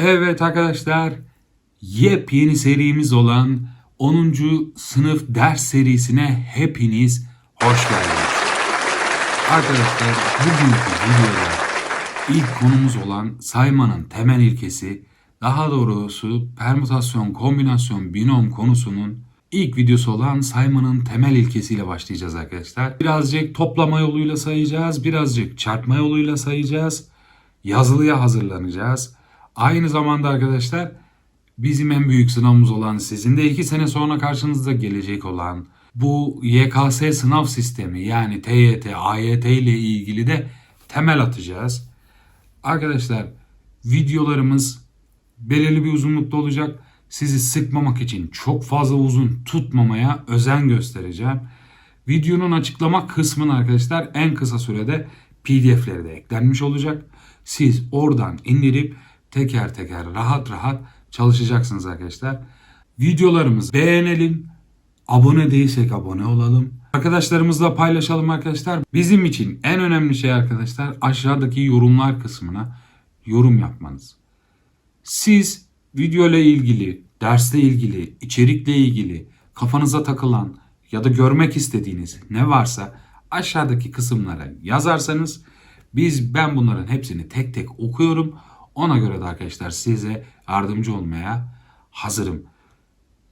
Evet arkadaşlar, yepyeni serimiz olan 10. sınıf ders serisine hepiniz hoş geldiniz. Arkadaşlar bugünkü videoda ilk konumuz olan saymanın temel ilkesi, daha doğrusu permütasyon, kombinasyon, binom konusunun ilk videosu olan saymanın temel ilkesiyle başlayacağız arkadaşlar. Birazcık toplama yoluyla sayacağız, birazcık çarpma yoluyla sayacağız. Yazılıya hazırlanacağız. Aynı zamanda arkadaşlar bizim en büyük sınavımız olan sizin de 2 sene sonra karşınızda gelecek olan bu YKS sınav sistemi yani TYT, AYT ile ilgili de temel atacağız. Arkadaşlar videolarımız belirli bir uzunlukta olacak. Sizi sıkmamak için çok fazla uzun tutmamaya özen göstereceğim. Videonun açıklama kısmına arkadaşlar en kısa sürede PDF'leri de eklenmiş olacak. Siz oradan indirip teker teker rahat rahat çalışacaksınız arkadaşlar. Videolarımızı beğenelim. Abone değilsek abone olalım. Arkadaşlarımızla paylaşalım arkadaşlar. Bizim için en önemli şey arkadaşlar aşağıdaki yorumlar kısmına yorum yapmanız. Siz video ile ilgili, dersle ilgili, içerikle ilgili kafanıza takılan ya da görmek istediğiniz ne varsa aşağıdaki kısımlara yazarsanız biz ben bunların hepsini tek tek okuyorum. Ona göre de arkadaşlar size yardımcı olmaya hazırım.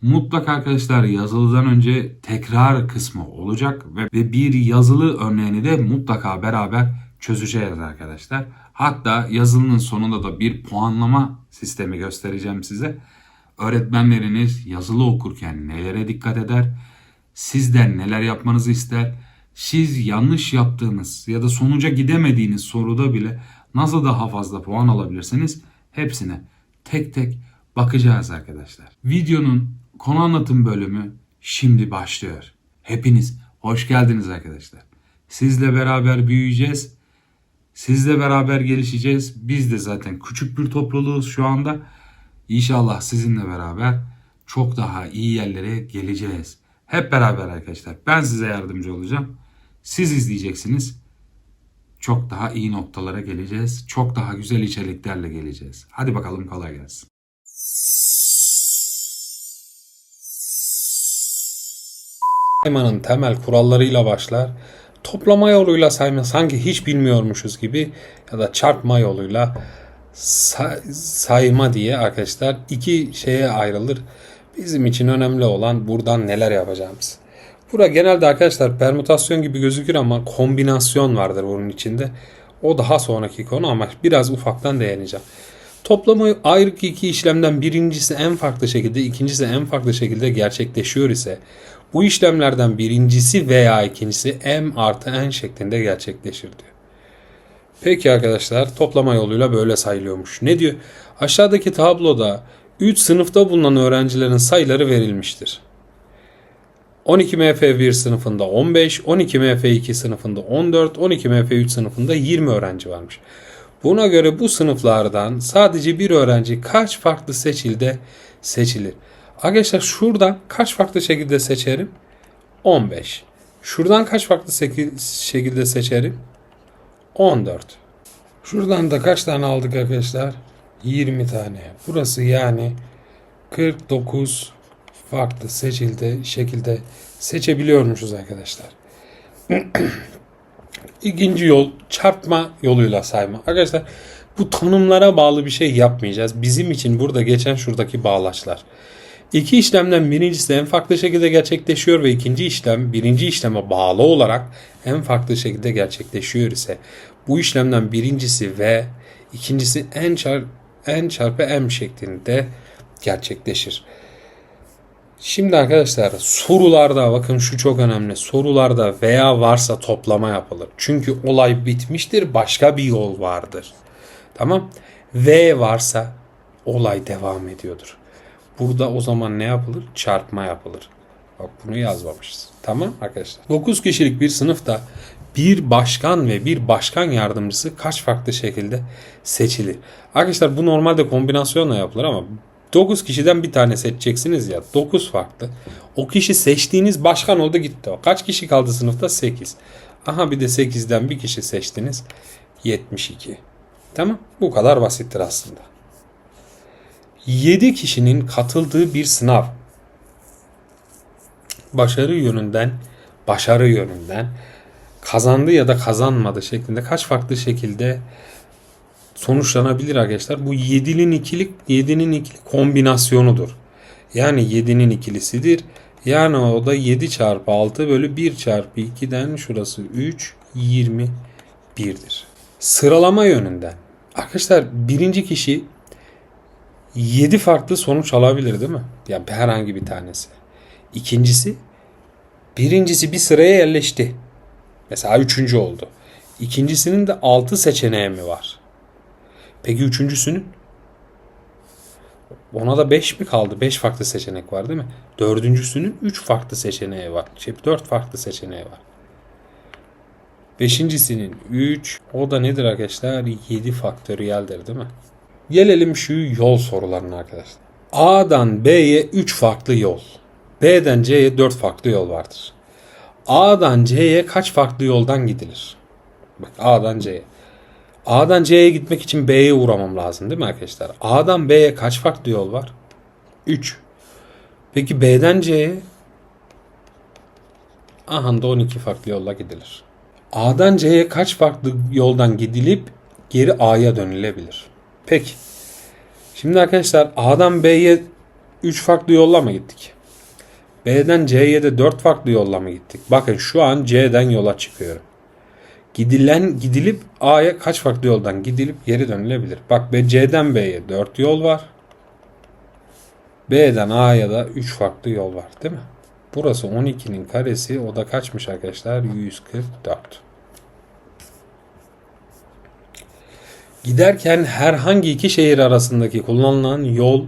Mutlaka arkadaşlar yazılıdan önce tekrar kısmı olacak ve bir yazılı örneğini de mutlaka beraber çözeceğiz arkadaşlar. Hatta yazılının sonunda da bir puanlama sistemi göstereceğim size. Öğretmenleriniz yazılı okurken nelere dikkat eder? Sizden neler yapmanızı ister? Siz yanlış yaptığınız ya da sonuca gidemediğiniz soruda bile nasıl daha fazla puan alabilirsiniz? Hepsine tek tek bakacağız arkadaşlar. Videonun konu anlatım bölümü şimdi başlıyor. Hepiniz hoş geldiniz arkadaşlar. Sizle beraber büyüyeceğiz. Sizle beraber gelişeceğiz. Biz de zaten küçük bir topluluğuz şu anda. İnşallah sizinle beraber çok daha iyi yerlere geleceğiz. Hep beraber arkadaşlar. Ben size yardımcı olacağım. Siz izleyeceksiniz. Çok daha iyi noktalara geleceğiz. Çok daha güzel içeriklerle geleceğiz. Hadi bakalım kolay gelsin. Saymanın temel kurallarıyla başlar. Toplama yoluyla sayma sanki hiç bilmiyormuşuz gibi ya da çarpma yoluyla say- sayma diye arkadaşlar iki şeye ayrılır. Bizim için önemli olan buradan neler yapacağımız. Burada genelde arkadaşlar permütasyon gibi gözükür ama kombinasyon vardır bunun içinde. O daha sonraki konu ama biraz ufaktan değineceğim. Toplama ayrı iki işlemden birincisi en farklı şekilde, ikincisi en farklı şekilde gerçekleşiyor ise bu işlemlerden birincisi veya ikincisi m artı n şeklinde gerçekleşir diyor. Peki arkadaşlar toplama yoluyla böyle sayılıyormuş. Ne diyor? Aşağıdaki tabloda 3 sınıfta bulunan öğrencilerin sayıları verilmiştir. 12 MF1 sınıfında 15, 12 MF2 sınıfında 14, 12 MF3 sınıfında 20 öğrenci varmış. Buna göre bu sınıflardan sadece bir öğrenci kaç farklı seçilde seçilir? Arkadaşlar şuradan kaç farklı şekilde seçerim? 15. Şuradan kaç farklı şekilde seçerim? 14. Şuradan da kaç tane aldık arkadaşlar? 20 tane. Burası yani 49 farklı seçildi şekilde seçebiliyormuşuz arkadaşlar. İkinci yol çarpma yoluyla sayma. Arkadaşlar bu tanımlara bağlı bir şey yapmayacağız. Bizim için burada geçen şuradaki bağlaçlar. İki işlemden birincisi en farklı şekilde gerçekleşiyor ve ikinci işlem birinci işleme bağlı olarak en farklı şekilde gerçekleşiyor ise bu işlemden birincisi ve ikincisi en çar en çarpı m şeklinde gerçekleşir. Şimdi arkadaşlar sorularda bakın şu çok önemli. Sorularda veya varsa toplama yapılır. Çünkü olay bitmiştir başka bir yol vardır. Tamam. V varsa olay devam ediyordur. Burada o zaman ne yapılır? Çarpma yapılır. Bak bunu yazmamışız. Tamam arkadaşlar. 9 kişilik bir sınıfta bir başkan ve bir başkan yardımcısı kaç farklı şekilde seçilir? Arkadaşlar bu normalde kombinasyonla yapılır ama 9 kişiden bir tane seçeceksiniz ya. 9 farklı. O kişi seçtiğiniz başkan oldu gitti. o. Kaç kişi kaldı sınıfta? 8. Aha bir de 8'den bir kişi seçtiniz. 72. Tamam. Bu kadar basittir aslında. 7 kişinin katıldığı bir sınav. Başarı yönünden, başarı yönünden kazandı ya da kazanmadı şeklinde kaç farklı şekilde sonuçlanabilir arkadaşlar. Bu 7'nin ikilik 7'nin ikili kombinasyonudur. Yani 7'nin ikilisidir. Yani o da 7 çarpı 6 bölü 1 çarpı 2'den şurası 3 21'dir. Sıralama yönünden. Arkadaşlar birinci kişi 7 farklı sonuç alabilir değil mi? Yani herhangi bir tanesi. İkincisi birincisi bir sıraya yerleşti. Mesela üçüncü oldu. İkincisinin de 6 seçeneği mi var? Peki üçüncüsünün? Ona da 5 mi kaldı? 5 farklı seçenek var değil mi? Dördüncüsünün 3 farklı seçeneği var. Şey, 4 farklı seçeneği var. Beşincisinin 3. O da nedir arkadaşlar? 7 faktöriyeldir değil mi? Gelelim şu yol sorularına arkadaşlar. A'dan B'ye 3 farklı yol. B'den C'ye 4 farklı yol vardır. A'dan C'ye kaç farklı yoldan gidilir? Bak A'dan C'ye. A'dan C'ye gitmek için B'ye uğramam lazım değil mi arkadaşlar? A'dan B'ye kaç farklı yol var? 3. Peki B'den C'ye? Aha da 12 farklı yolla gidilir. A'dan C'ye kaç farklı yoldan gidilip geri A'ya dönülebilir? Peki. Şimdi arkadaşlar A'dan B'ye 3 farklı yolla mı gittik? B'den C'ye de 4 farklı yolla mı gittik? Bakın şu an C'den yola çıkıyorum. Gidilen gidilip A'ya kaç farklı yoldan gidilip geri dönülebilir? Bak be C'den B'ye 4 yol var. B'den A'ya da 3 farklı yol var değil mi? Burası 12'nin karesi. O da kaçmış arkadaşlar? 144. Giderken herhangi iki şehir arasındaki kullanılan yol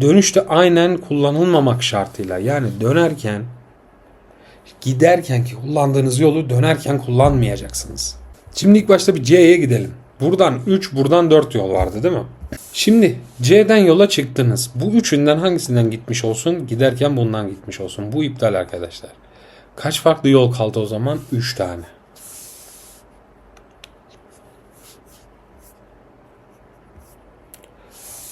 dönüşte aynen kullanılmamak şartıyla yani dönerken giderken ki kullandığınız yolu dönerken kullanmayacaksınız. Şimdi ilk başta bir C'ye gidelim. Buradan 3, buradan 4 yol vardı değil mi? Şimdi C'den yola çıktınız. Bu üçünden hangisinden gitmiş olsun? Giderken bundan gitmiş olsun. Bu iptal arkadaşlar. Kaç farklı yol kaldı o zaman? 3 tane.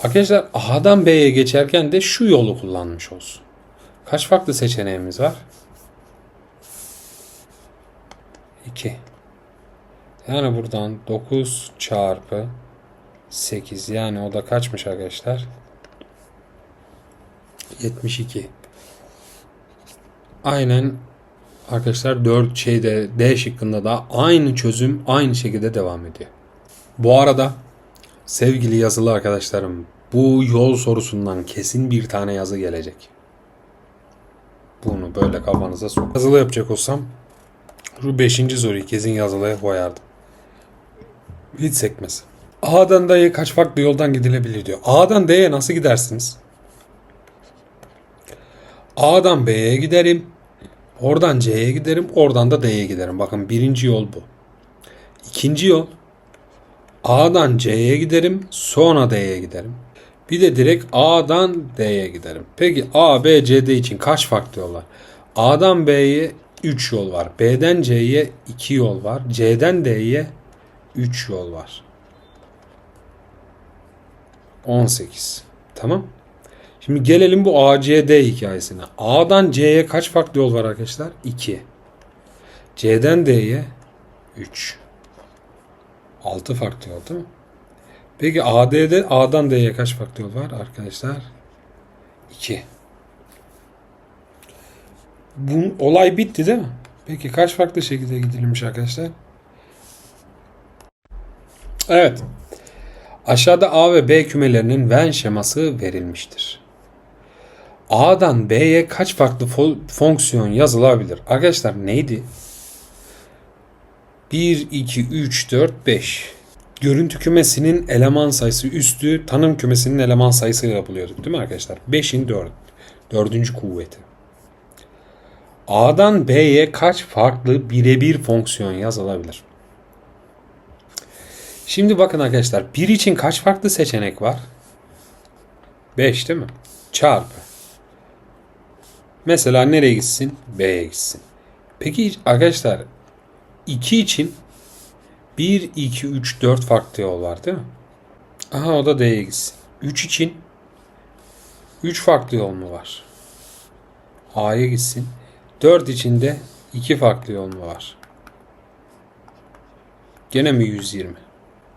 Arkadaşlar A'dan B'ye geçerken de şu yolu kullanmış olsun. Kaç farklı seçeneğimiz var? 2. Yani buradan 9 çarpı 8 yani o da kaçmış arkadaşlar? 72. Aynen arkadaşlar 4 şeyde D şıkkında da aynı çözüm aynı şekilde devam ediyor. Bu arada sevgili yazılı arkadaşlarım bu yol sorusundan kesin bir tane yazı gelecek. Bunu böyle kafanıza sok. Yazılı yapacak olsam şu 5. soruyu kesin yazılıya koyardım. Hiç sekmez. A'dan D'ye kaç farklı yoldan gidilebilir diyor. A'dan D'ye nasıl gidersiniz? A'dan B'ye giderim. Oradan C'ye giderim. Oradan da D'ye giderim. Bakın birinci yol bu. İkinci yol. A'dan C'ye giderim. Sonra D'ye giderim. Bir de direkt A'dan D'ye giderim. Peki A, B, C, D için kaç farklı yol var? A'dan B'ye 3 yol var. B'den C'ye 2 yol var. C'den D'ye 3 yol var. 18. Tamam. Şimdi gelelim bu ACD hikayesine. A'dan C'ye kaç farklı yol var arkadaşlar? 2. C'den D'ye 3. 6 farklı yol değil mi? Peki AD'de A'dan D'ye kaç farklı yol var arkadaşlar? 2. Bu olay bitti değil mi? Peki kaç farklı şekilde gidilmiş arkadaşlar? Evet. Aşağıda A ve B kümelerinin Venn şeması verilmiştir. A'dan B'ye kaç farklı fo- fonksiyon yazılabilir? Arkadaşlar neydi? 1, 2, 3, 4, 5. Görüntü kümesinin eleman sayısı üstü tanım kümesinin eleman sayısıyla buluyorduk değil mi arkadaşlar? 5'in 4. Dördüncü kuvveti. A'dan B'ye kaç farklı birebir fonksiyon yazılabilir? Şimdi bakın arkadaşlar bir için kaç farklı seçenek var? 5 değil mi? Çarpı. Mesela nereye gitsin? B'ye gitsin. Peki arkadaşlar 2 için 1, 2, 3, 4 farklı yol var değil mi? Aha o da D'ye gitsin. 3 için 3 farklı yol mu var? A'ya gitsin. 4 içinde 2 farklı yol mu var? Gene mi 120?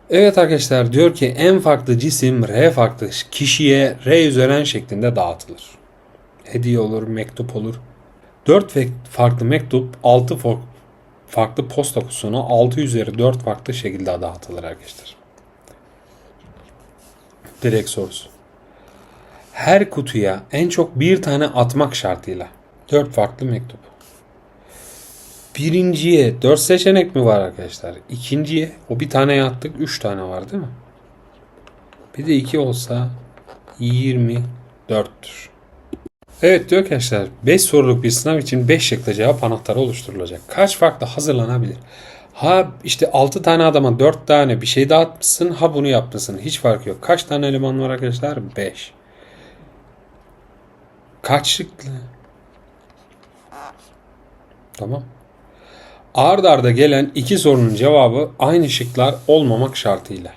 Evet arkadaşlar diyor ki en farklı cisim R farklı kişiye R üzeren şeklinde dağıtılır. Hediye olur, mektup olur. 4 farklı mektup 6 farklı posta kutusuna 6 üzeri 4 farklı şekilde dağıtılır arkadaşlar. Direkt sorusu. Her kutuya en çok bir tane atmak şartıyla 4 farklı mektup. Birinciye 4 seçenek mi var arkadaşlar? İkinciye o bir tane attık 3 tane var değil mi? Bir de 2 olsa 24'tür. Evet diyor arkadaşlar 5 soruluk bir sınav için 5 şıklı cevap anahtarı oluşturulacak. Kaç farklı hazırlanabilir? Ha işte 6 tane adama 4 tane bir şey dağıtmışsın. Ha bunu yapmışsın. Hiç fark yok. Kaç tane eleman var arkadaşlar? 5. Kaç şıklı? Tamam. Ard arda gelen iki sorunun cevabı aynı şıklar olmamak şartıyla.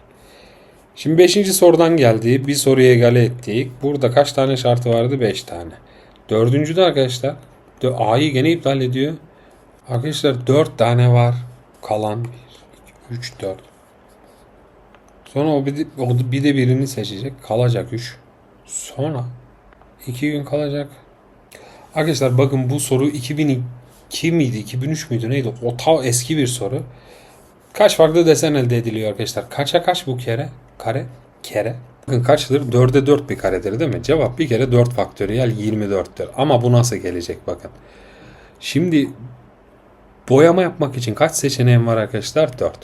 Şimdi 5. sorudan geldi. Bir soruyu egale ettik. Burada kaç tane şartı vardı? 5 tane. Dördüncü de arkadaşlar A'yı gene iptal ediyor. Arkadaşlar 4 tane var. Kalan 1, 2, 3, 4. Sonra o bir, de, o bir de birini seçecek. Kalacak 3. Sonra 2 gün kalacak. Arkadaşlar bakın bu soru 2002 miydi? 2003 müydü? Neydi? O ta eski bir soru. Kaç farklı desen elde ediliyor arkadaşlar? Kaça kaç bu kere? Kare? Kere. Bakın kaçtır? 4'e 4 bir karedir değil mi? Cevap bir kere 4 faktöriyel 24'tür. Ama bu nasıl gelecek bakın. Şimdi boyama yapmak için kaç seçeneğim var arkadaşlar? 4.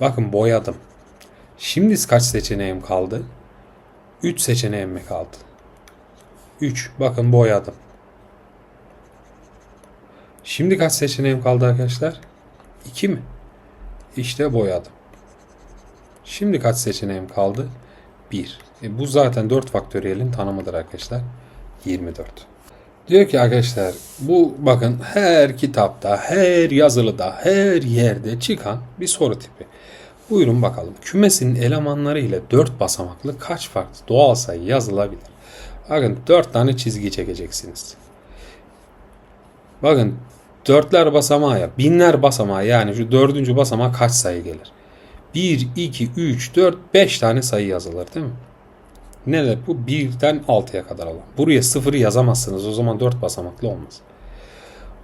Bakın boyadım. Şimdi kaç seçeneğim kaldı? 3 seçeneğim mi kaldı? 3. Bakın boyadım. Şimdi kaç seçeneğim kaldı arkadaşlar? 2 mi? İşte boyadım. Şimdi kaç seçeneğim kaldı? 1. E bu zaten 4 faktöriyelin tanımıdır arkadaşlar. 24. Diyor ki arkadaşlar bu bakın her kitapta, her yazılıda, her yerde çıkan bir soru tipi. Buyurun bakalım. Kümesin elemanları ile 4 basamaklı kaç farklı doğal sayı yazılabilir? Bakın 4 tane çizgi çekeceksiniz. Bakın dörtler basamağı ya, binler basamağı yani şu dördüncü basamağa kaç sayı gelir? 1, 2, 3, 4, 5 tane sayı yazılır değil mi? Nedir bu? 1'den 6'ya kadar olan. Buraya 0'ı yazamazsınız. O zaman 4 basamaklı olmaz.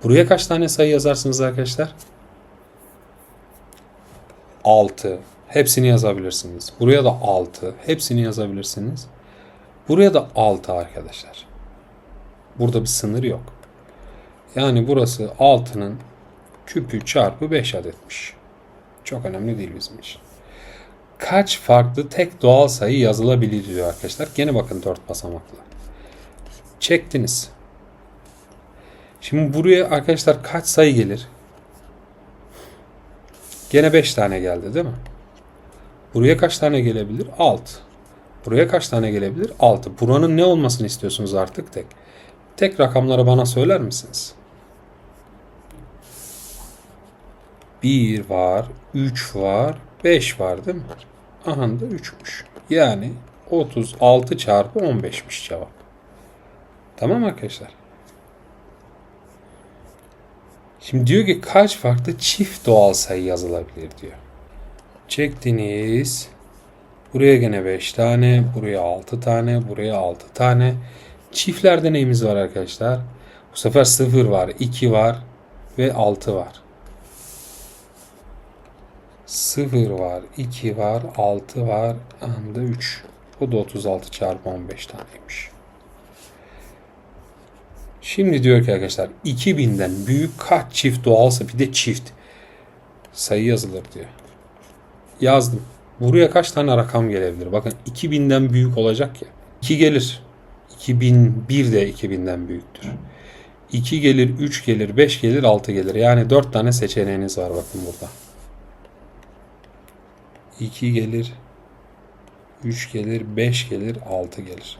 Buraya kaç tane sayı yazarsınız arkadaşlar? 6. Hepsini yazabilirsiniz. Buraya da 6. Hepsini yazabilirsiniz. Buraya da 6 arkadaşlar. Burada bir sınır yok. Yani burası 6'nın küpü çarpı 5 adetmiş. Çok önemli değil bizim için. Kaç farklı tek doğal sayı yazılabilir diyor arkadaşlar. Gene bakın 4 basamaklı. Çektiniz. Şimdi buraya arkadaşlar kaç sayı gelir? Gene 5 tane geldi değil mi? Buraya kaç tane gelebilir? 6. Buraya kaç tane gelebilir? 6. Buranın ne olmasını istiyorsunuz artık tek? Tek rakamları bana söyler misiniz? 1 var, 3 var, 5 var değil mi? Aha da 3'müş. Yani 36 çarpı 15'miş cevap. Tamam arkadaşlar. Şimdi diyor ki kaç farklı çift doğal sayı yazılabilir diyor. Çektiniz. Buraya gene 5 tane, buraya 6 tane, buraya 6 tane. Çiftlerde neyimiz var arkadaşlar? Bu sefer 0 var, 2 var ve 6 var. 0 var, 2 var, 6 var, anda 3. Bu da 36 çarpı 15 taneymiş. Şimdi diyor ki arkadaşlar 2000'den büyük kaç çift doğalsa bir de çift sayı yazılır diyor. Yazdım. Buraya kaç tane rakam gelebilir? Bakın 2000'den büyük olacak ya. 2 gelir. 2001 de 2000'den büyüktür. 2 gelir, 3 gelir, 5 gelir, 6 gelir. Yani 4 tane seçeneğiniz var bakın burada. 2 gelir, 3 gelir, 5 gelir, 6 gelir.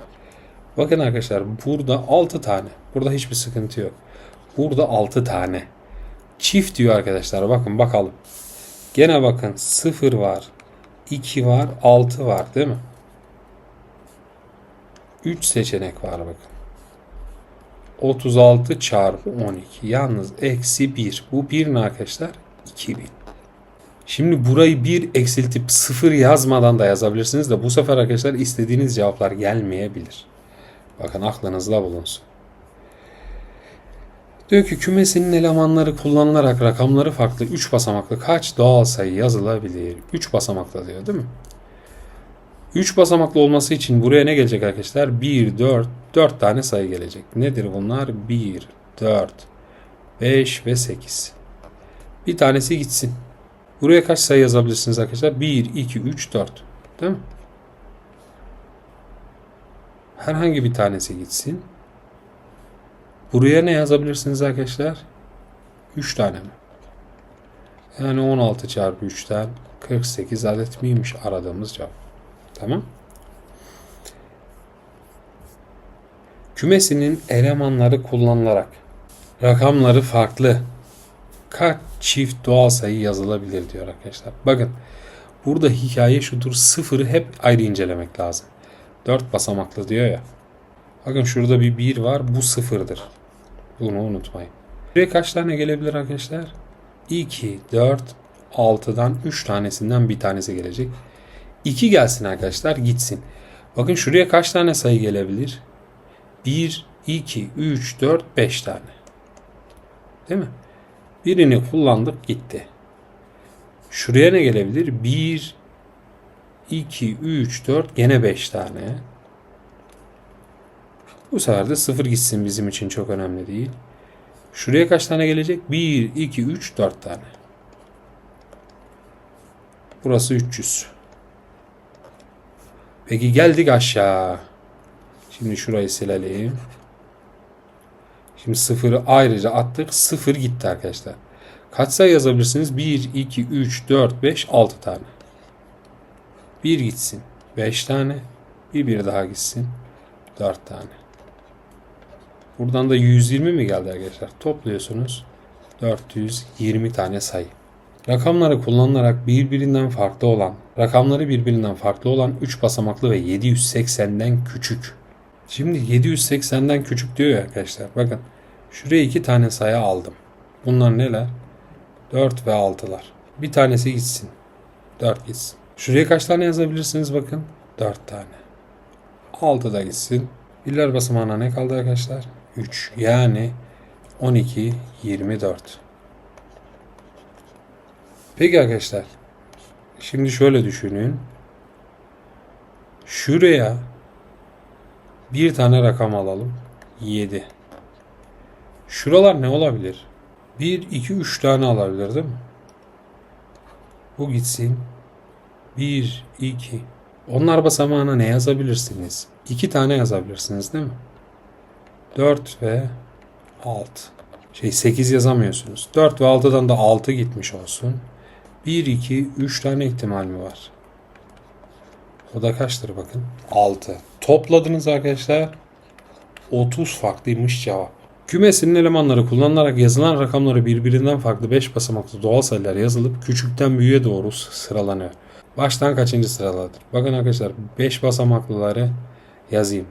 Bakın arkadaşlar burada 6 tane. Burada hiçbir sıkıntı yok. Burada 6 tane. Çift diyor arkadaşlar. Bakın bakalım. Gene bakın 0 var, 2 var, 6 var değil mi? 3 seçenek var bakın. 36 çarpı 12. Yalnız eksi 1. Bu 1 ne arkadaşlar? 2000. Şimdi burayı 1 eksiltip 0 yazmadan da yazabilirsiniz de bu sefer arkadaşlar istediğiniz cevaplar gelmeyebilir. Bakın aklınızda bulunsun. Diyor ki kümesinin elemanları kullanılarak rakamları farklı 3 basamaklı kaç doğal sayı yazılabilir? 3 basamaklı diyor değil mi? 3 basamaklı olması için buraya ne gelecek arkadaşlar? 1, 4, 4 tane sayı gelecek. Nedir bunlar? 1, 4, 5 ve 8. Bir tanesi gitsin. Buraya kaç sayı yazabilirsiniz arkadaşlar? 1, 2, 3, 4. Değil mi? Herhangi bir tanesi gitsin. Buraya ne yazabilirsiniz arkadaşlar? 3 tane mi? Yani 16 çarpı 3'ten 48 adet miymiş aradığımız cevap. Tamam. Kümesinin elemanları kullanılarak rakamları farklı kaç çift doğal sayı yazılabilir diyor arkadaşlar. Bakın burada hikaye şudur sıfırı hep ayrı incelemek lazım. 4 basamaklı diyor ya. Bakın şurada bir 1 var bu sıfırdır. Bunu unutmayın. Buraya kaç tane gelebilir arkadaşlar? 2, 4, 6'dan 3 tanesinden bir tanesi gelecek. 2 gelsin arkadaşlar gitsin. Bakın şuraya kaç tane sayı gelebilir? 1, 2, 3, 4, 5 tane. Değil mi? Birini kullandık gitti. Şuraya ne gelebilir? 1, 2, 3, 4 gene 5 tane. Bu sefer de 0 gitsin bizim için çok önemli değil. Şuraya kaç tane gelecek? 1, 2, 3, 4 tane. Burası 300. Peki geldik aşağı. Şimdi şurayı silelim. Şimdi sıfırı ayrıca attık. Sıfır gitti arkadaşlar. Kaç sayı yazabilirsiniz? 1, 2, 3, 4, 5, 6 tane. 1 gitsin. 5 tane. Bir bir daha gitsin. 4 tane. Buradan da 120 mi geldi arkadaşlar? Topluyorsunuz. 420 tane sayı. Rakamları kullanılarak birbirinden farklı olan, rakamları birbirinden farklı olan 3 basamaklı ve 780'den küçük. Şimdi 780'den küçük diyor ya arkadaşlar. Bakın şuraya 2 tane sayı aldım. Bunlar neler? 4 ve 6'lar. Bir tanesi gitsin. 4 gitsin. Şuraya kaç tane yazabilirsiniz bakın? 4 tane. 6 da gitsin. Birler basamağına ne kaldı arkadaşlar? 3. Yani 12, 24. Peki arkadaşlar. Şimdi şöyle düşünün. Şuraya bir tane rakam alalım. 7. Şuralar ne olabilir? 1, 2, 3 tane alabilir değil mi? Bu gitsin. 1, 2. Onlar basamağına ne yazabilirsiniz? 2 tane yazabilirsiniz değil mi? 4 ve 6. Şey 8 yazamıyorsunuz. 4 ve 6'dan da 6 gitmiş olsun. 1, 2, 3 tane ihtimal mi var? O da kaçtır bakın? 6. Topladınız arkadaşlar. 30 farklıymış cevap. Kümesinin elemanları kullanılarak yazılan rakamları birbirinden farklı 5 basamaklı doğal sayılar yazılıp küçükten büyüğe doğru sıralanıyor. Baştan kaçıncı sıradadır? Bakın arkadaşlar 5 basamaklıları yazayım.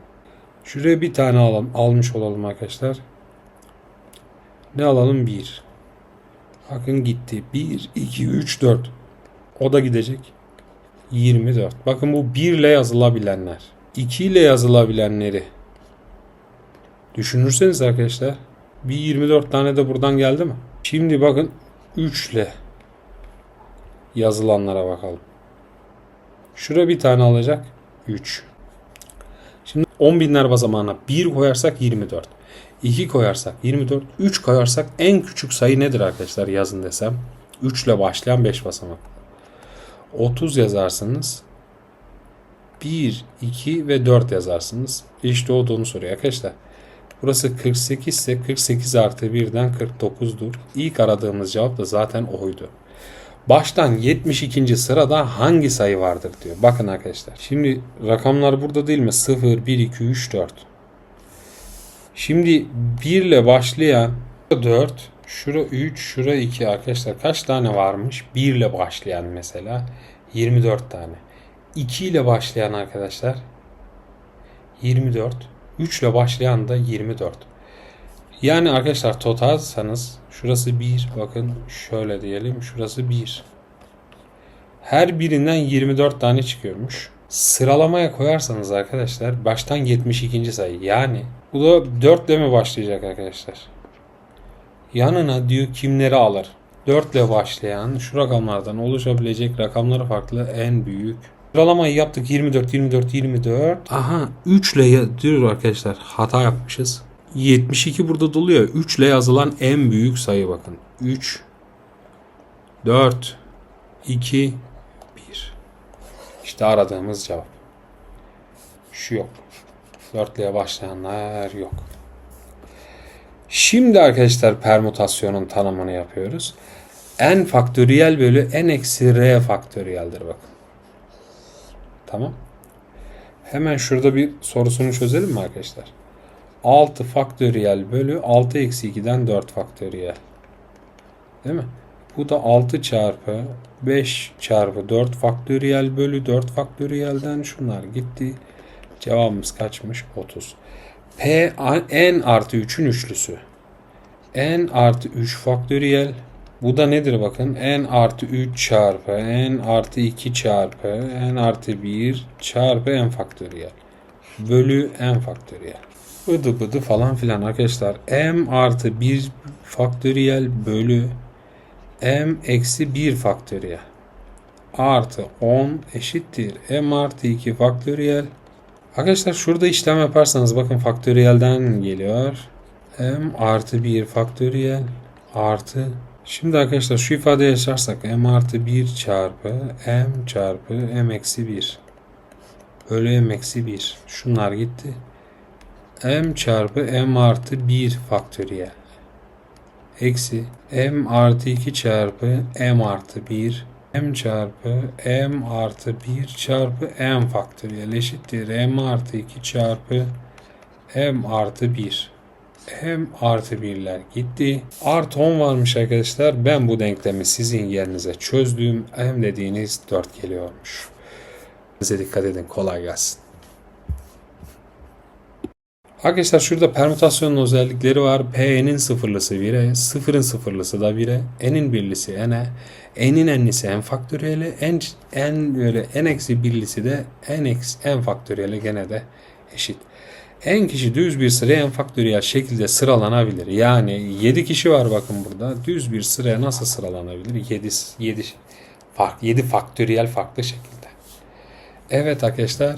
Şuraya bir tane alalım, almış olalım arkadaşlar. Ne alalım? 1. Bakın gitti. 1, 2, 3, 4. O da gidecek. 24. Bakın bu 1 ile yazılabilenler. 2 ile yazılabilenleri düşünürseniz arkadaşlar bir 24 tane de buradan geldi mi? Şimdi bakın 3 ile yazılanlara bakalım. Şura bir tane alacak. 3. Şimdi 10 binler basamağına 1 koyarsak 24. 2 koyarsak 24. 3 koyarsak en küçük sayı nedir arkadaşlar yazın desem. 3 ile başlayan 5 basamak. 30 yazarsınız. 1, 2 ve 4 yazarsınız. İşte o da onu soruyor arkadaşlar. Burası 48 ise 48 artı 1'den 49'dur. İlk aradığımız cevap da zaten oydu. Baştan 72. sırada hangi sayı vardır diyor. Bakın arkadaşlar. Şimdi rakamlar burada değil mi? 0, 1, 2, 3, 4. Şimdi 1 ile başlayan 4, şura 3, şura 2 arkadaşlar. Kaç tane varmış? 1 ile başlayan mesela 24 tane. 2 ile başlayan arkadaşlar 24. 3 ile başlayan da 24. Yani arkadaşlar totalsanız şurası 1 bakın şöyle diyelim şurası 1. Her birinden 24 tane çıkıyormuş. Sıralamaya koyarsanız arkadaşlar baştan 72. sayı. Yani bu da 4 ile mi başlayacak arkadaşlar? Yanına diyor kimleri alır? 4 ile başlayan şu rakamlardan oluşabilecek rakamları farklı en büyük. Sıralamayı yaptık 24 24 24. Aha 3 ile diyor arkadaşlar hata yapmışız. 72 burada doluyor. 3 ile yazılan en büyük sayı bakın. 3 4 2 1 İşte aradığımız cevap. Şu yok. 4 ile başlayanlar yok. Şimdi arkadaşlar permütasyonun tanımını yapıyoruz. n faktöriyel bölü n eksi r faktöriyeldir bakın. Tamam. Hemen şurada bir sorusunu çözelim mi arkadaşlar? 6 faktöriyel bölü 6 eksi 2'den 4 faktöriyel. Değil mi? Bu da 6 çarpı 5 çarpı 4 faktöriyel bölü 4 faktöriyelden şunlar gitti. Cevabımız kaçmış? 30. P n artı 3'ün üçlüsü. n artı 3 faktöriyel. Bu da nedir bakın? n artı 3 çarpı n artı 2 çarpı n artı 1 çarpı n faktöriyel. Bölü n faktöriyel. Bıdı bıdı falan filan arkadaşlar. m artı 1 faktöriyel bölü m eksi 1 faktöriyel. Artı 10 eşittir. m artı 2 faktöriyel Arkadaşlar şurada işlem yaparsanız bakın faktöriyelden geliyor. m artı 1 faktöriyel artı Şimdi arkadaşlar şu ifadeyi yaşarsak m artı 1 çarpı m çarpı m eksi 1 bölü m eksi 1 şunlar gitti. m çarpı m artı 1 faktöriyel eksi m artı 2 çarpı m artı 1 m çarpı m artı 1 çarpı m faktöriyel eşittir m artı 2 çarpı m artı 1 m artı 1'ler gitti. Artı 10 varmış arkadaşlar. Ben bu denklemi sizin yerinize çözdüm. m dediğiniz 4 geliyormuş. Size dikkat edin. Kolay gelsin. Arkadaşlar şurada permütasyonun özellikleri var. P'nin sıfırlısı 1'e, sıfırın sıfırlısı da 1'e, n'in birlisi n'e, n'in n'lisi n faktöriyeli, n, n böyle n eksi birlisi de n eksi n faktöriyeli gene de eşit. n kişi düz bir sıraya n faktöriyel şekilde sıralanabilir. Yani 7 kişi var bakın burada. Düz bir sıraya nasıl sıralanabilir? 7 7 fark 7 faktöriyel farklı şekilde. Evet arkadaşlar